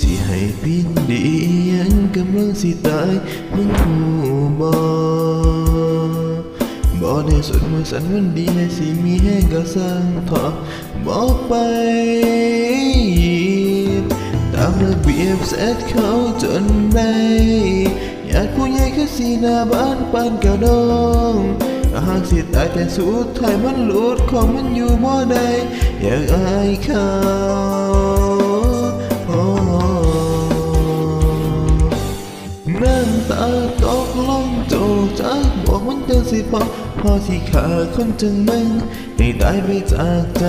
สิให้ปินดียังกำลังสิตายมึงหูบ่บ่ได้สดมือสันวันดีให้สิมีแห้งก็สร้างเถอบอกไป ระเบียบเสร็จเขาจนได้อยากผู้ใหญ่คือสีหน้าบ้านปานกระดองหากสิตายแต่สุดท้ายมันหลุดของมันอยู่บ่ได้อยากอายเขา มันจังสิพอพอที่ขาคนจังมึงให้ตายไปจากใจ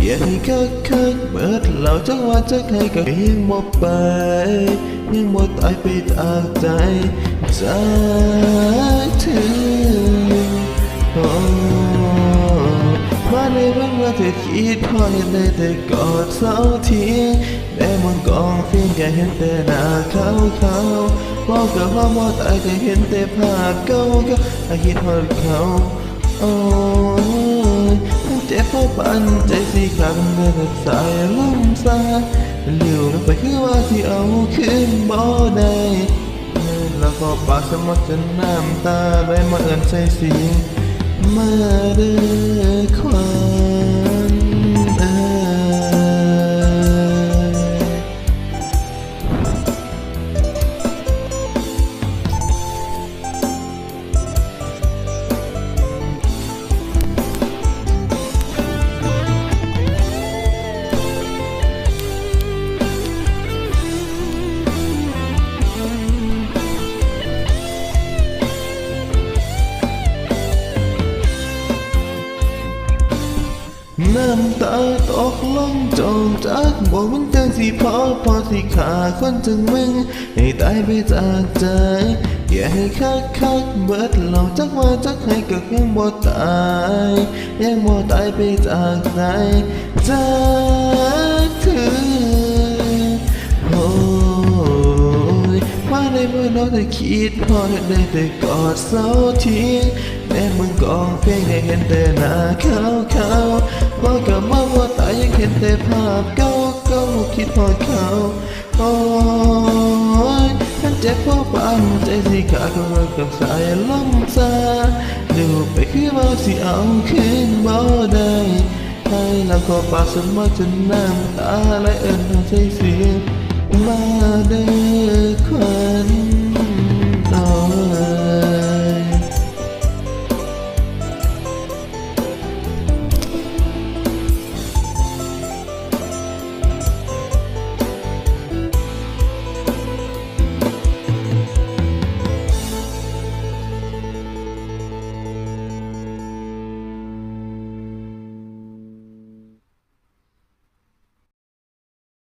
อย่าให้คักคักเบิดเหล่าจังว่าจะใครก็ยังบ่ไปยังบ่ตายไปจากใจจากถึงโอ้มาในวันว่าเธอคิดพอเห็นได้แต่กอดเสาเทียง มองกองเพียงแค่เห็นแต่หน้าเขาเขาบอกกับว่าบ่ตายแต่เห็นแต่ภาพเก่าเขาอาคิดฮอดเขาโอ้ยเจ็บเพราะปันใจสิขังเดินสายลมซาเลียวลงไปคือว่าที่เอาขึ้นบ่ได้แล้วก็ปากสมัครจนน้ำตาไหลมาเอินใส่เสียงมาเด้อควันำตาตกลงจองจากบอกมันจังสิพอพอสิขาคนจังมึง ให้ตายไปจากใจ อย่าให้คักคักเบิดเหล่าจักว่าจักให้ก็ยังบ่ตายยังบ่ตายไปจากใจจากเธอโอ้ยว่าในเมื่อน้องได้คิดพอได้แต่กอดเสาทียงแม่มึงกองเพียงได้เห็นแต่หน้าขาวขา บอกกับมาว่าตายยังเห็นแต่ภาพเก่าเก่าคิดพอเขาโอ้ยมันเจ็บเพราะปานใจสิขาดก็รักกับสายลมซาดูไปคือว่าสิเอาคืนบ่ได้ให้แล้วก็ปากสมมาจนน้ำตาไหลเอิญใส่เสียมาเด้อควันน้อย